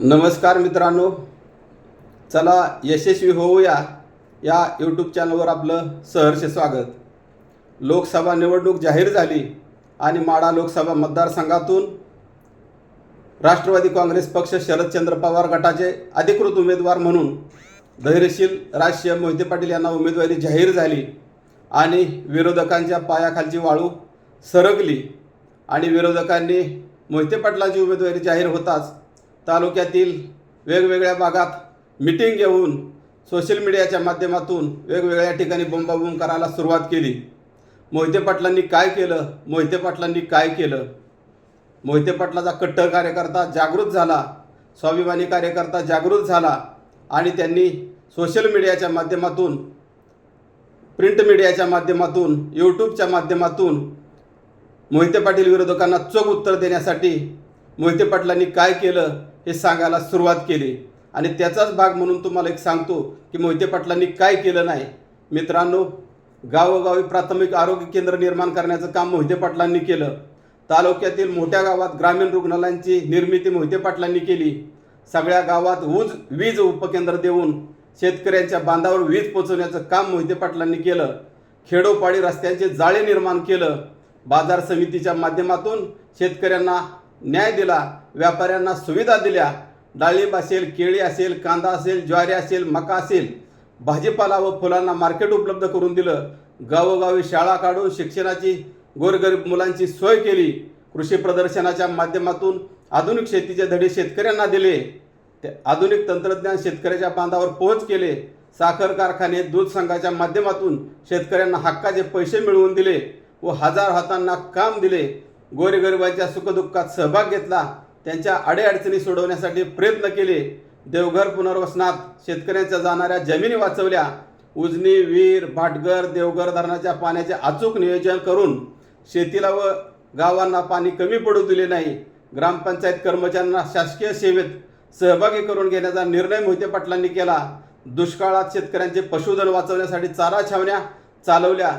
नमस्कार मित्रांनो. चला यशस्वी होऊया या यूट्यूब चॅनलवर आपलं सहर्ष स्वागत. लोकसभा निवडणूक जाहीर झाली आणि माडा लोकसभा मतदारसंघातून राष्ट्रवादी काँग्रेस पक्ष शरदचंद्र पवार गटाचे अधिकृत उमेदवार म्हणून धैर्यशील राष्ट्रीय मोहिते पाटील यांना उमेदवारी जाहीर झाली आणि विरोधकांच्या पायाखालची वाळू सरकली आणि विरोधकांनी मोहिते पाटलांची उमेदवारी जाहीर होताच तालुक्यातील वेगवेगळ्या भागात मिटिंग घेऊन सोशल मीडियाच्या माध्यमातून वेगवेगळ्या ठिकाणी बोंबाबोंब करायला सुरुवात केली. मोहिते पाटलांनी काय केलं? मोहिते पाटलांनी काय केलं? मोहिते पाटलाचा कट्टर कार्यकर्ता जागृत झाला. स्वाभिमानी कार्यकर्ता जागृत झाला आणि त्यांनी सोशल मीडियाच्या माध्यमातून प्रिंट मीडियाच्या माध्यमातून यूट्यूबच्या माध्यमातून मोहिते पाटील विरोधकांना चोख उत्तर देण्यासाठी मोहिते पाटलांनी काय केलं? हे सांगायला सुरुवात केली. आणि त्याचाच भाग म्हणून तुम्हाला एक सांगतो की मोहिते पाटलांनी काय केलं नाही. मित्रांनो गावोगावी प्राथमिक आरोग्य केंद्र निर्माण करण्याचं काम मोहिते पाटलांनी केलं. तालुक्यातील मोठ्या गावात ग्रामीण रुग्णालयांची निर्मिती मोहिते पाटलांनी केली. सगळ्या गावात ऊज वीज उपकेंद्र देऊन शेतकऱ्यांच्या बांधावर वीज पोचवण्याचं काम मोहिते पाटलांनी केलं. खेडोपाडी रस्त्यांचे जाळे निर्माण केलं. बाजार समितीच्या माध्यमातून शेतकऱ्यांना न्याय दिला. व्यापाऱ्यांना सुविधा दिल्या. डाळिंब असेल केळी असेल कांदा असेल ज्वारी असेल मका असेल भाजीपाला व फुलांना मार्केट उपलब्ध करून दिलं. गावोगावी शाळा काढून शिक्षणाची गोरगरीब मुलांची सोय केली. कृषी प्रदर्शनाच्या माध्यमातून आधुनिक शेतीचे धडे शेतकऱ्यांना दिले. ते आधुनिक तंत्रज्ञान शेतकऱ्याच्या बांधावर पोहोच केले. साखर कारखाने दूध संघाच्या माध्यमातून शेतकऱ्यांना हक्काचे पैसे मिळवून दिले व हजार हातांना काम दिले. गोरगरिबांच्या सुखदुःखात सहभाग घेतला. त्यांच्या अडीअडचणी सोडवण्यासाठी प्रयत्न केले. देवघर पुनर्वसनात शेतकऱ्यांच्या जाणाऱ्या जमिनी वाचवल्या. उजनी वीर भाटघर देवघर धरणाच्या पाण्याचे अचूक नियोजन करून शेतीला व गावांना पाणी कमी पडू दिले नाही. ग्रामपंचायत कर्मचाऱ्यांना शासकीय सेवेत सहभागी करून घेण्याचा निर्णय मोहिते पाटलांनी केला. दुष्काळात शेतकऱ्यांचे पशुधन वाचवण्यासाठी चारा छावण्या चालवल्या.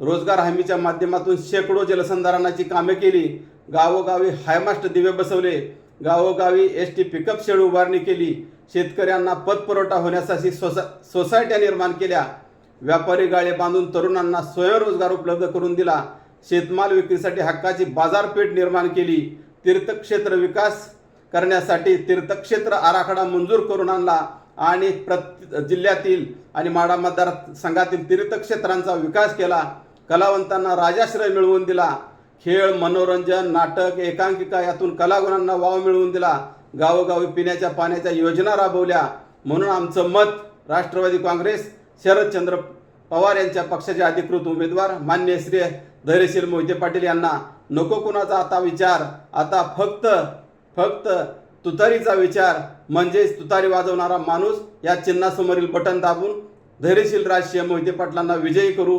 रोजगार हमीच्या माध्यमातून शेकडो जलसंधारणाची कामे केली. गावोगावी हायमास्ट दिवे बसवले. गावोगावी एस टी पिकअप शेड उभारणी केली. शेतकऱ्यांना पतपुरवठा होण्यासाठी सोसा सोसायट्या निर्माण केल्या. व्यापारी गाळे बांधून तरुणांना स्वयंरोजगार उपलब्ध करून दिला. शेतमाल विक्रीसाठी हक्काची बाजारपेठ निर्माण केली. तीर्थक्षेत्र विकास करण्यासाठी तीर्थक्षेत्र आराखडा मंजूर करून आणला आणि प्रत जिल्ह्यातील आणि माडा मतदार संघातील तीर्थक्षेत्रांचा विकास केला. कलावंतांना राजाश्रय मिळवून दिला. खेळ मनोरंजन नाटक एकांकिका यातून कलागुणांना वाव मिळवून दिला. गावोगावी पिण्याच्या पाण्याच्या योजना राबवल्या. म्हणून आमचं मत राष्ट्रवादी काँग्रेस शरदचंद्र पवार यांच्या पक्षाचे अधिकृत उमेदवार मान्य श्री धैर्यशील मोहिते पाटील यांना नको कुणाचा आता विचार आता फक्त फक्त तुतारीचा विचार म्हणजेच तुतारी वाजवणारा माणूस या चिन्हासमोरील बटन दाबून धैर्यशील राजशीय मोहिते पाटलांना विजयी करू